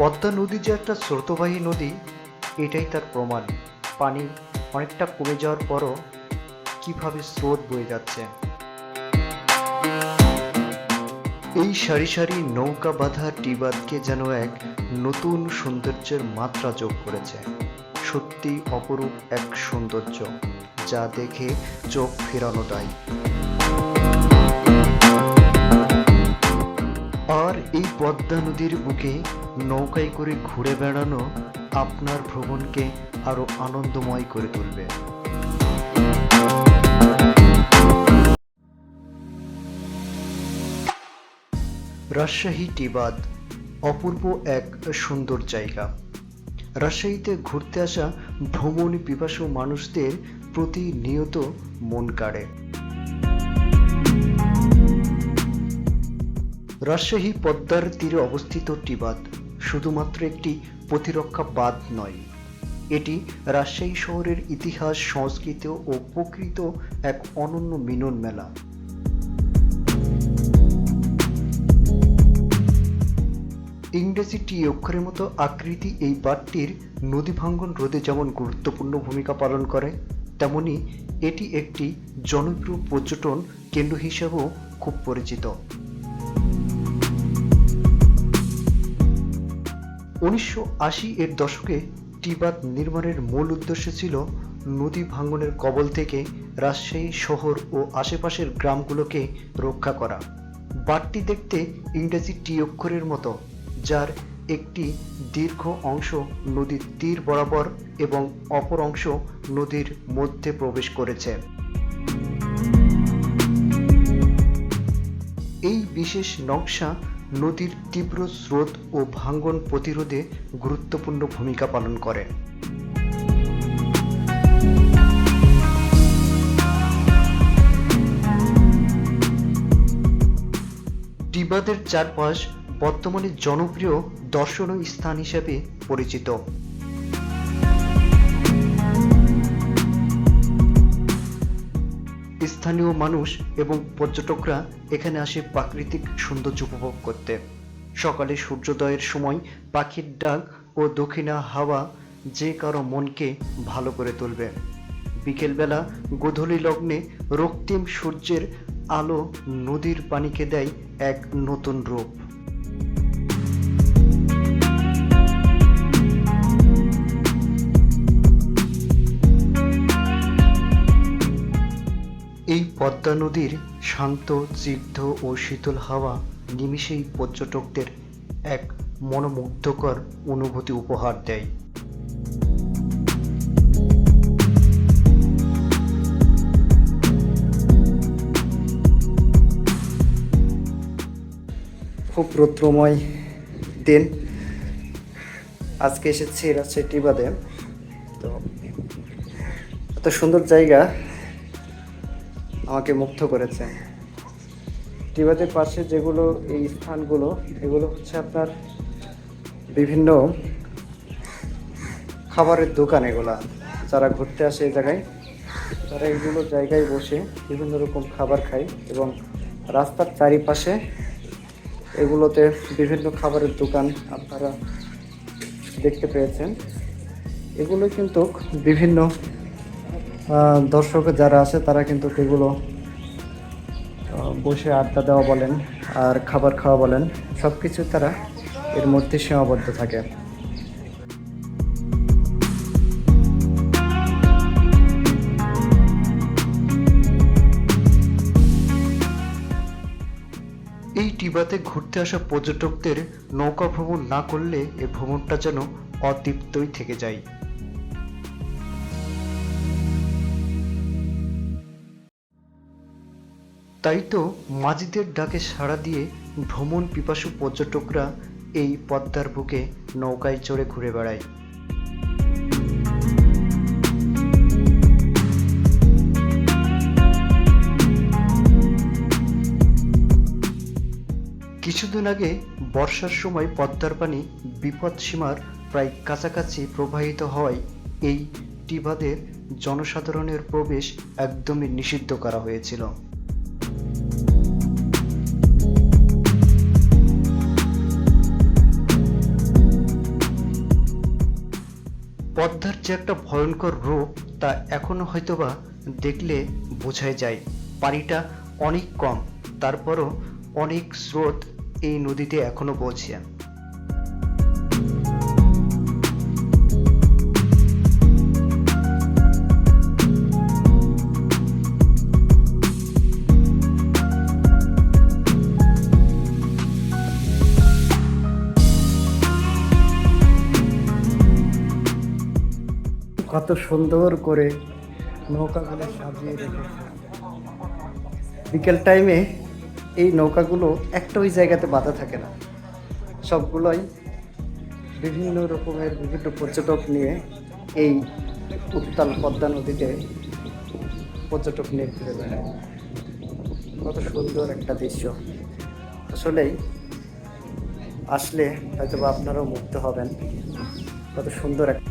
পদ্মা নদী যে একটা স্রোতবাহী নদী, এটাই তার প্রমাণ। পানি অনেকটা কমে যাওয়ার পরও কীভাবে স্রোত বয়ে যাচ্ছে। এই সারি সারি নৌকা বাঁধা টিবাদকে যেন এক নতুন সৌন্দর্যের মাত্রা যোগ করেছে। সত্যি অপরূপ এক সৌন্দর্য, যা দেখে চোখ ফেরানো দায় আর এই পদ্মা নদীর বুকে নৌকায় করে ঘুরে বেড়ানো আপনার ভ্রমণকে আরও আনন্দময় করে তুলবে। রাজশাহী টিবাদ অপূর্ব এক সুন্দর জায়গা। রাজশাহীতে ঘুরতে আসা ভ্রমণ পিপাসু মানুষদের প্রতিনিয়ত মন কাড়ে। রাজশাহী পদ্মার তীরে অবস্থিত টিবাদ শুধুমাত্র একটি প্রতিরক্ষা বাঁধ নয়। এটি রাজশাহী শহরের ইতিহাস, সংস্কৃত ও প্রকৃত এক অনন্য মিলন মেলা। ইংরেজি টি অক্ষরের মতো আকৃতি এই বাঁধটির নদী ভাঙ্গন রোধে যেমন গুরুত্বপূর্ণ ভূমিকা পালন করে, তেমনি এটি একটি জনপ্রিয় পর্যটন কেন্দ্র হিসেবেও খুব পরিচিত। উনিশশো আশি এর দশকে টিবাদ নির্মাণের মূল উদ্দেশ্য ছিল নদী ভাঙ্গনের কবল থেকে রাজশাহী শহর ও আশেপাশের গ্রামগুলোকে রক্ষা করা। বাঁধটি দেখতে ইংরেজি টি অক্ষরের মতো, যার একটি দীর্ঘ অংশ নদীর তীর বরাবর এবং অপর অংশ নদীর মধ্যে প্রবেশ করেছে। এই বিশেষ নকশা নদীর তীব্র স্রোত ও ভাঙ্গন প্রতিরোধে গুরুত্বপূর্ণ ভূমিকা পালন করে। টিবাদের চারপাশ বর্তমানে জনপ্রিয় দর্শনীয় স্থান হিসেবে পরিচিত। স্থানীয় মানুষ এবং পর্যটকরা এখানে আসে প্রাকৃতিক সৌন্দর্য উপভোগ করতে। সকালে সূর্যোদয়ের সময় পাখির ডাক ও দক্ষিণা হাওয়া যে কারও মনকে ভালো করে তুলবে। বিকেলবেলা গোধূলি লগ্নে রক্তিম সূর্যের আলো নদীর পানিকে দেয় এক নতুন রূপ। নদীর শান্ত স্নিগ্ধ ও শীতল হাওয়া নিমিষেই পর্যটকদের এক মনোমুগ্ধকর অনুভূতি উপহার দেয়। খুব রৌদ্রময় দিন। আজকে এসেছি রাজশাহী টিবাদে তো, এত সুন্দর জায়গা। আমাকে মুগ্ধ করেছে। টিবাদের পাশে যেগুলো এই স্থানগুলো, এগুলো হচ্ছে আপনার বিভিন্ন খাবারের দোকান এগুলা। যারা ঘুরতে আসে এই জায়গায়, তারা এগুলো জায়গায় বসে বিভিন্ন রকম খাবার খায় এবং রাস্তার চারিপাশে এগুলোতে বিভিন্ন খাবারের দোকান আপনারা দেখতে পেয়েছেন। এগুলো কিন্তু বিভিন্ন দর্শক যারা আছে, তারা কিন্তু এগুলো বসে আড্ডা দেওয়া বলেন আর খাবার খাওয়া বলেন সব কিছু তারা এর মধ্যে সীমাবদ্ধ থাকে। এই টিবাতে ঘুরতে আসা পর্যটকদের নৌকা ভ্রমণ না করলে এ ভ্রমণটা যেন অতৃপ্তই থেকে যায়। তাই তো মাঝিদের ডাকে সাড়া দিয়ে ভ্রমণ পিপাসু পর্যটকরা এই পদ্মার বুকে নৌকায় চড়ে ঘুরে বেড়ায়। কিছুদিন আগে বর্ষার সময় পদ্মার পানি বিপদ সীমার প্রায় কাছাকাছি প্রবাহিত হওয়ায় এই টিবাদের জনসাধারণের প্রবেশ একদমই নিষিদ্ধ করা হয়েছিল। পদ্মার যে একটা ভয়ঙ্কর রূপ তা এখনও হয়তোবা দেখলে বোঝাই যায়। পানিটা অনেক কম, তারপরও অনেক স্রোত এই নদীতে এখনও বলছে কত সুন্দর করে নৌকাগুলো সাজিয়ে রেখেছে। বিকেল টাইমে এই নৌকাগুলো একটা ওই জায়গাতে বাধা থাকে না। সবগুলোই বিভিন্ন রকমের বিভিন্ন পর্যটক নিয়ে এই উত্তাল পদ্মা নদীতে পর্যটক নিয়ে ঘুরে বেড়ায়। কত সুন্দর একটা দৃশ্য। আসলেই আসলে হয়তো আপনারাও মুগ্ধ হবেন। কত সুন্দর একটা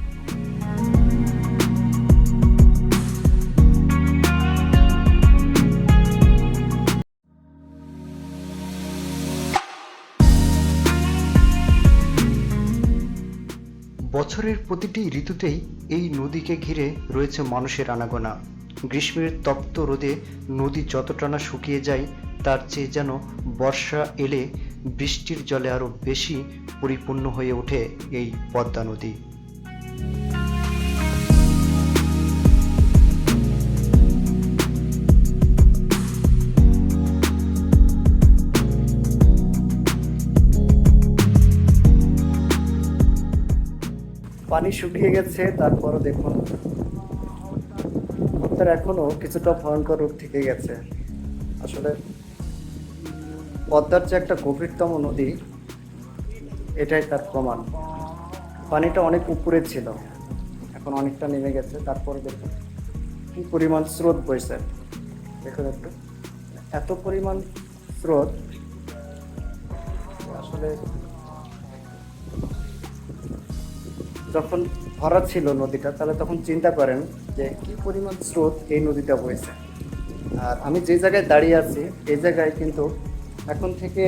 বছরের প্রতিটি ঋতুতেই এই নদীকে ঘিরে রয়েছে মানুষের আনাগোনা। গ্রীষ্মের তপ্ত রোদে নদী যতটা না শুকিয়ে যায়, তার চেয়ে যেন বর্ষা এলে বৃষ্টির জলে আরও বেশি পরিপূর্ণ হয়ে ওঠে এই পদ্মা নদী। পানি শুকিয়ে গেছে, তারপরও দেখুন। আপনার এখনও কিছুটা ভয়ঙ্কর রূপ থেকে গেছে। আসলে পদ্মার যে একটা গভীরতম নদী, এটাই তার প্রমাণ। পানিটা অনেক উপরে ছিল, এখন অনেকটা নেমে গেছে, তারপরে দেখুন কি পরিমাণ স্রোত বইছে। দেখুন একটু, এত পরিমাণ স্রোত, আসলে যখন ভরা ছিল নদীটা, তাহলে তখন চিন্তা করেন যে কি পরিমাণ স্রোত এই নদীটা বইছে। আর আমি যে জায়গায় দাঁড়িয়ে আছি, এই জায়গায় কিন্তু এখন থেকে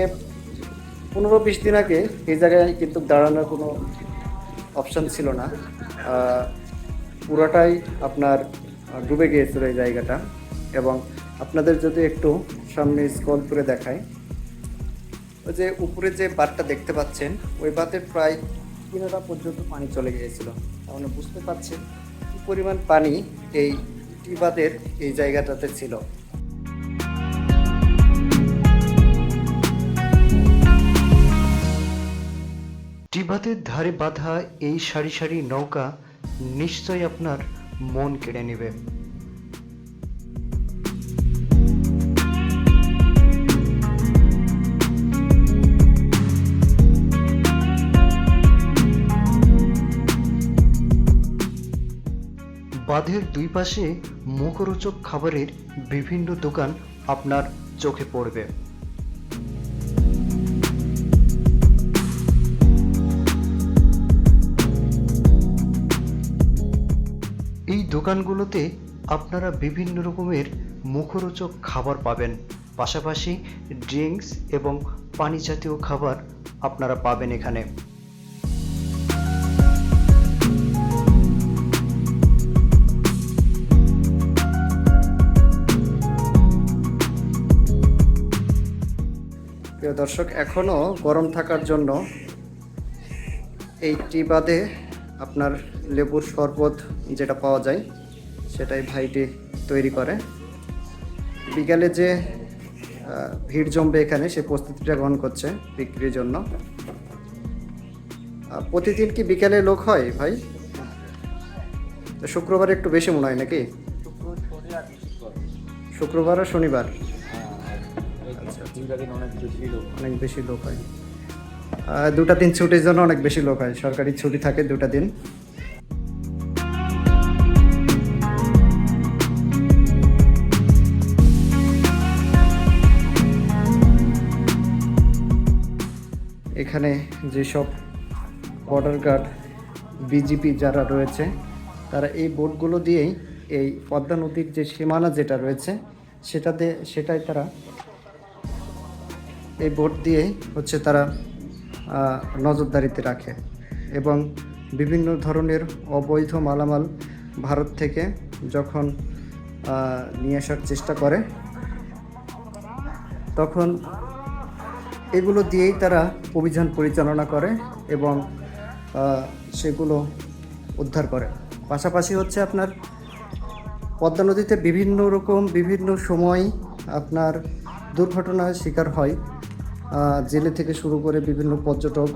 পনেরো বিশ দিন আগে এই জায়গায় কিন্তু দাঁড়ানোর কোনো অপশন ছিল না। পুরোটাই আপনার ডুবে গিয়েছিল এই জায়গাটা। এবং আপনাদের যদি একটু সামনে স্কল করে দেখায় ওই যে উপরে যে বাঁধটা দেখতে পাচ্ছেন, ওই বাঁধের প্রায় কিনারা পর্যন্ত পানি চলে গিয়েছিল। তাহলে বুঝতে পারছেন কি পরিমাণ পানি এই টিবাদের এই জায়গাটাতে ছিল। টিবাতের ধারে বাঁধা এই সারি সারি নৌকা নিশ্চয়ই আপনার মন কেড়ে নেবে। বাঁধের দুই পাশে মুখরোচক খাবারের বিভিন্ন দোকান আপনার চোখে পড়বে। এই দোকানগুলোতে আপনারা বিভিন্ন রকমের মুখরোচক খাবার পাবেন। পাশাপাশি ড্রিঙ্কস এবং পানি জাতীয় খাবার আপনারা পাবেন এখানে। প্রিয় দর্শক এখনও গরম থাকার জন্য এই টি বাদে আপনার লেবুর শরবত যেটা পাওয়া যায় সেটাই ভাইটি তৈরি করে। বিকালে যে ভিড় জমবে এখানে সে প্রস্তুতিটা গ্রহণ করছে বিক্রির জন্য। প্রতিদিন কি বিকালে লোক হয় ভাই? শুক্রবার একটু বেশি মনে হয় নাকি? শুক্রবার আর শনিবার। অনেক বেশি লোক হয়। আহ, দুটা দিন ছুটির জন্য অনেক বেশি লোক হয়। সরকারি ছুটি থাকে দুটা দিন। এখানে যেসব বর্ডার গার্ড বিজিপি যারা রয়েছে তারা এই বোটগুলো দিয়েই এই পদ্মা নদীর যে সীমানা যেটা রয়েছে সেটাতে সেটাই তারা এই বোট দিয়েই হচ্ছে তারা নজরদারিতে রাখে এবং বিভিন্ন ধরনের অবৈধ মালামাল ভারত থেকে যখন নিয়ে আসার চেষ্টা করে, তখন এগুলো দিয়েই তারা অভিযান পরিচালনা করে এবং সেগুলো উদ্ধার করে। পাশাপাশি হচ্ছে আপনার পদ্মা নদীতে বিভিন্ন রকম বিভিন্ন সময় আপনার দুর্ঘটনার শিকার হয়। জেলে থেকে শুরু করে বিভিন্ন পর্যটক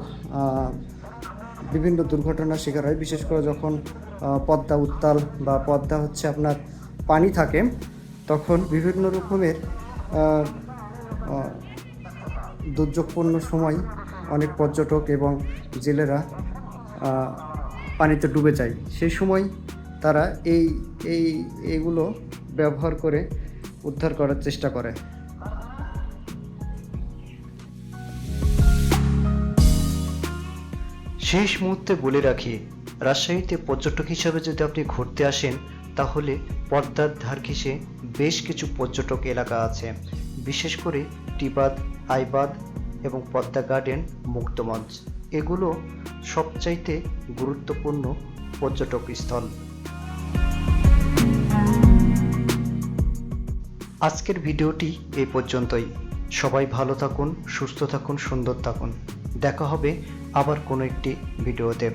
বিভিন্ন দুর্ঘটনার শিকার হয়। বিশেষ করে যখন পদ্মা উত্তাল বা পদ্মা হচ্ছে আপনার পানি থাকে, তখন বিভিন্ন রকমের দুর্যোগপূর্ণ সময় অনেক পর্যটক এবং জেলেরা পানিতে ডুবে যায়। সেই সময় তারা এই এই, এগুলো ব্যবহার করে উদ্ধার করার চেষ্টা করে। শেষ মুহূর্তে বলে রাখি, রাজশাহীতে পর্যটক হিসাবে যদি আপনি ঘুরতে আসেন, তাহলে পদ্মার ধার ঘেঁষে বেশ কিছু পর্যটক এলাকা আছে। বিশেষ করে টিবাদ, আইবাদ এবং পদ্মা গার্ডেন, মুক্তমঞ্চ। এগুলো সবচাইতে গুরুত্বপূর্ণ পর্যটক স্থল। আজকের ভিডিওটি এই পর্যন্তই। সবাই ভালো থাকুন সুস্থ থাকুন সুন্দর থাকুন। দেখা হবে আবার কোনো একটি ভিডিওতে।